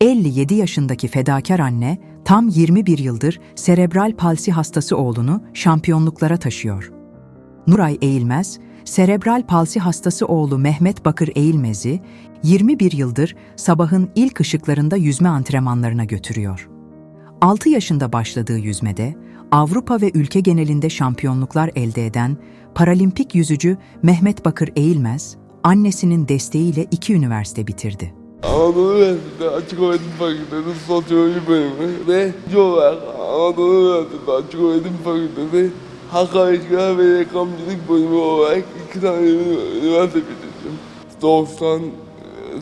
57 yaşındaki fedakar anne tam 21 yıldır serebral palsi hastası oğlunu şampiyonluklara taşıyor. Nuray Eğilmez, serebral palsi hastası oğlu Mehmet Bakır Eğilmez'i 21 yıldır sabahın ilk ışıklarında yüzme antrenmanlarına götürüyor. 6 yaşında başladığı yüzmede Avrupa ve ülke genelinde şampiyonluklar elde eden paralimpik yüzücü Mehmet Bakır Eğilmez, annesinin desteğiyle iki üniversite bitirdi. Anadolu Üniversitesi Açık Öğretim Fakültesi Sosyoloji Bölümü ve olarak Anadolu Üniversitesi Açık Öğretim Fakültesi Halk İlişkiler ve Reklamcılık Bölümü olarak iki tane üniversite bitirdim. Doğuştan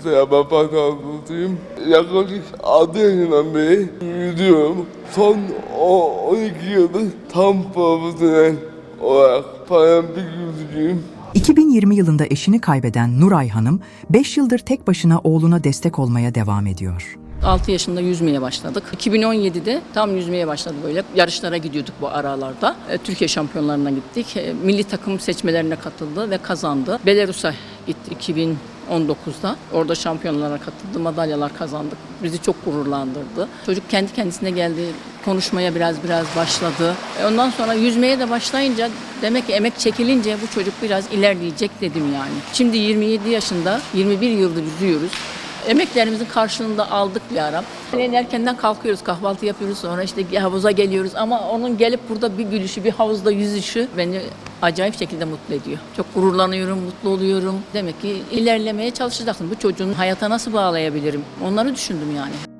seyahat pasajlıyım. Yaklaşık 6 yaşından beri yüzüyorum. Son o- 12 yıldır tam profesyonel olarak paralimpik yüzücüyüm. 2020 yılında eşini kaybeden Nuray Hanım, 5 yıldır tek başına oğluna destek olmaya devam ediyor. 6 yaşında yüzmeye başladık. 2017'de tam yüzmeye başladı böyle. Yarışlara gidiyorduk bu aralarda. E, Türkiye şampiyonlarına gittik. E, Milli takım seçmelerine katıldı ve kazandı. Belarus'a gitti 2019'da. Orada şampiyonlara katıldı, madalyalar kazandık. Bizi çok gururlandırdı. Çocuk kendi kendisine geldi, konuşmaya biraz biraz başladı. E, Ondan sonra yüzmeye de başlayınca demek ki emek çekilince bu çocuk biraz ilerleyecek dedim yani. Şimdi 27 yaşında, 21 yıldır yüzüyoruz. Emeklerimizin karşılığını da aldık bir ara. En erkenden kalkıyoruz, kahvaltı yapıyoruz sonra işte havuza geliyoruz ama onun gelip burada bir gülüşü, bir havuzda yüzüşü beni acayip şekilde mutlu ediyor. Çok gururlanıyorum, mutlu oluyorum. Demek ki ilerlemeye çalışacaksın. Bu çocuğun hayata nasıl bağlayabilirim? Onları düşündüm yani.